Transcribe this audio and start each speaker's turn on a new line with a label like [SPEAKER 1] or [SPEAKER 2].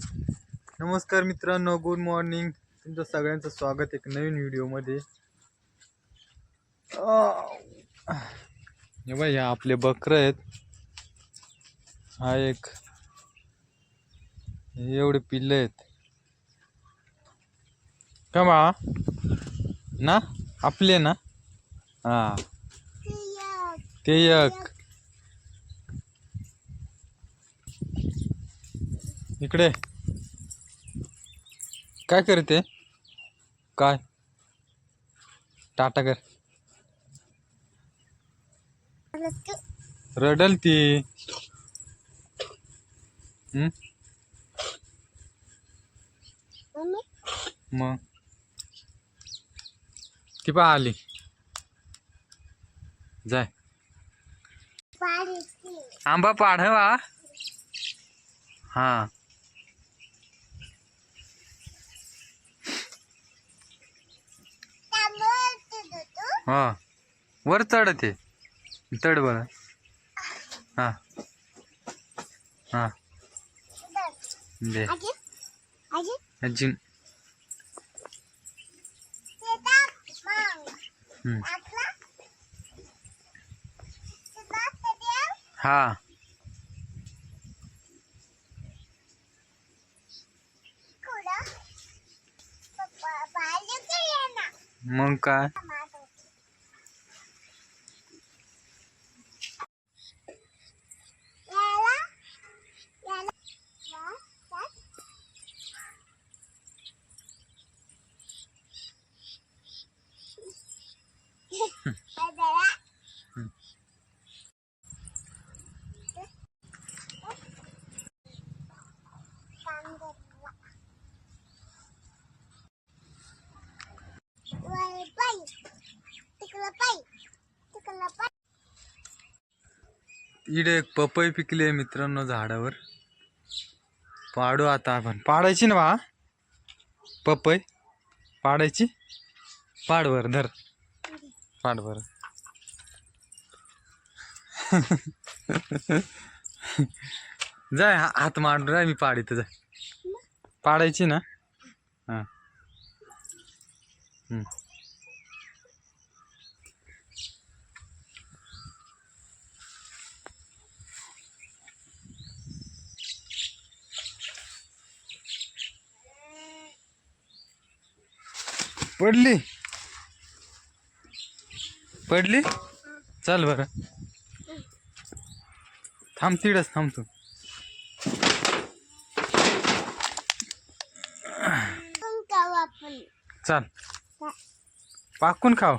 [SPEAKER 1] नमस्कार मित्रांनो good morning तुमचं सगळ्यांचं स्वागत एक नवीन व्हिडिओमध्ये हे बाई ह्या आपले बकर आहेत. हा एक एवढे पिल्ले आहेत. का बा? ना? आपले ना? हा. ते एक इकडे. काय करते काय? टाटा कर. रडल ती. मग? ती पा आली. जाय. आंबा पाढवा हा. हा. वर चढते चढ बरं हा. हा. दे. अजून. हा. मग काय? इकडे एक पपई पिकली आहे मित्रांनो झाडावर. पाडू आता आपण. पाडायची ना बा पपई? पाडायची? पाड बर धर. पाठभर बर. जाय हात मांडून राय मी पाडीत जाय. पाडायची ना? हा. पडली. पडली? चल बरं. थांब तिडच थांब तू. चल. पाकून खाव.